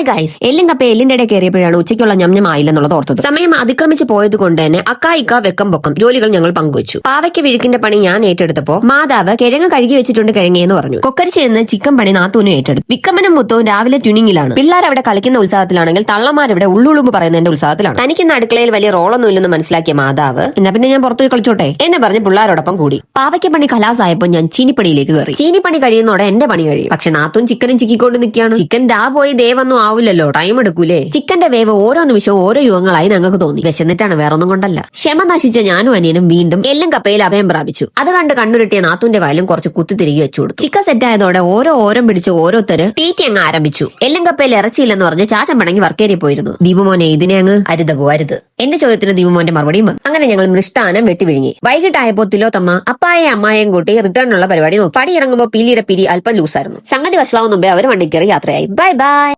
Hi guys എല്ലും എല്ലിന്റെ ഇടയിൽ കയറിയപ്പോഴാണ് ഉച്ചയ്ക്കുള്ള ഞം ആയില്ലെന്നുള്ളത് ഓർത്തത്. സമയം അതിക്രമിച്ച് പോയത് കൊണ്ട് തന്നെ അക്കായിക്ക വെക്കം പൊക്കം ജോലികൾ ഞങ്ങൾ പങ്കുവച്ചു. പാവയ്ക്ക് വിഴുക്കിന്റെ പണി ഞാൻ ഏറ്റെടുത്തപ്പോ മാതാവ് കിഴങ്ങ് കഴുകി വെച്ചിട്ടുണ്ട് കിഴങ്ങേന്ന് പറഞ്ഞു. കൊക്കരിച്ച് നിന്ന് ചിക്കൻ പണി നാത്തൂനും ഏറ്റെടുത്തു. വിക്കമ്മനും മുത്തവും രാവിലെ ട്യൂണിങ്ങിലാണ്. പിള്ളേർ അവിടെ കളിക്കുന്ന ഉത്സാഹത്തിലാണെങ്കിൽ തള്ളമാരിവിടെ ഉള്ളുളുമ്പ് പറയുന്നതിന്റെ ഉത്സാഹത്തിലാണ്. തനിക്കിന്ന് അടുക്കളയിൽ വലിയ റോളൊന്നും ഇല്ലെന്ന് മനസ്സിലാക്കിയ മാതാവ് എന്നാ പിന്നെ ഞാൻ പുറത്തു കളിച്ചോട്ടെ? എന്ന് പറഞ്ഞ് പിള്ളേരോടൊപ്പം കൂടി. പാവയ്ക്ക് പണി കലാസായപ്പോ ഞാൻ ചീനിപ്പണിയിലേക്ക് കയറി. ചീനിപ്പണി കഴിയുന്നോടെ എന്റെ പണി കഴിയും. പക്ഷെ നാത്തൂൻ ചിക്കനും ചിക്കിക്കൊണ്ട് നിൽക്കുകയാണ്. ചിക്കൻ ദാ പോയി ദേവൊന്നും ആവില്ലല്ലോ ടൈം എടുക്കൂലേ? ചിക്കന്റെ വേവ് ഓരോ നിമിഷവും ഓരോ യുഗങ്ങളായി ഞങ്ങൾക്ക് തോന്നി. വിശന്നിട്ടാണ് വേറൊന്നും കൊണ്ടല്ല. ക്ഷമ നശിച്ച ഞാനും അനിയനും വീണ്ടും എല്ലും കപ്പയിൽ അഭയം പ്രാപിച്ചു. അത് കണ്ട് കണ്ണുരുട്ടിയ നാത്തുന്റെ വയലും കുറച്ച് കുത്തി തിരികെ വെച്ചു കൊടുത്തു. ചിക്കൻ സെറ്റായതോടെ ഓരോ ഓരം പിടിച്ച് ഓരോരുത്തര് തീറ്റി അങ്ങ് ആരംഭിച്ചു. എല്ലും കപ്പയിൽ ഇറച്ചിയില്ലെന്ന് പറഞ്ഞ് ചാച്ചൻ പണങ്ങി വർക്കേരി പോയിരുന്നു. ദീപുമോനെ ഇതിനെ അങ്ങ് അരുത്. പോരുത് എന്റെ ചോദ്യത്തിന് ദീപുമോന്റെ മറുപടിയും വന്നു. അങ്ങനെ ഞങ്ങൾ മൃഷ്ടാനം വെട്ടിവിഴുങ്ങി വൈകിട്ടായപ്പോ തിലോത്തമ്മ അപ്പായെ അമ്മായെയും കൂട്ടി റിട്ടേണിനുള്ള പരിപാടി നോക്കി. പടി ഇറങ്ങുമ്പോൾ പീലിയുടെ പിരി അല്പം ലൂസായിരുന്നു സംഗതി വഷളാവും മുമ്പേ അവർ വണ്ടിക്കേറി യാത്രയായി. Bye bye